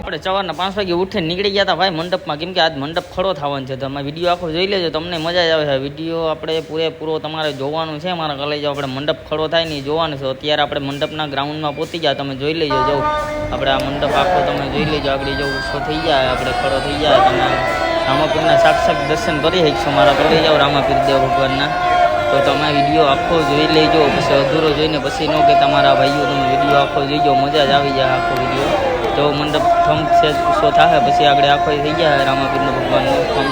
આપણે સવારના પાંચ વાગે ઉઠીને નીકળી ગયા હતા. ભાઈ, મંડપમાં કેમ કે આજ મંડપ ખડો થવાનો છે તમે વીડિયો આખો જોઈ લેજો, તમને મજા જ આવે છે. વીડિયો આપણે પૂરેપૂરો તમારે જોવાનું છે, મારા કલેજ. આપણે મંડપ ખડો થાય ને જોવાનું છે. અત્યારે આપણે મંડપના ગ્રાઉન્ડમાં પહોંચી ગયા, તમે જોઈ લેજો જવું આપણે આ મંડપ આખો તમે જોઈ લેજો, આગળ જવું ઉત્સવ થઈ જાય આપણે ખડો થઈ જાય તમે રામાપીરના સાક્ષાત દર્શન કરી શકશો, મારા કરી આવો રામાપીર દેવ ભગવાનના. તો તમે વીડિયો આખો જોઈ લેજો, પછી અધૂરો જોઈને પછી ન કે તમારા ભાઈઓ તમે વીડિયો આખો જોઈજો, મજા જ આવી જાય આખો વીડિયો તો મંડપ થમ છે ગુસ્સો થાય પછી આગળ આખો થઈ ગયા રામાપીરનો ભગવાનનો થમ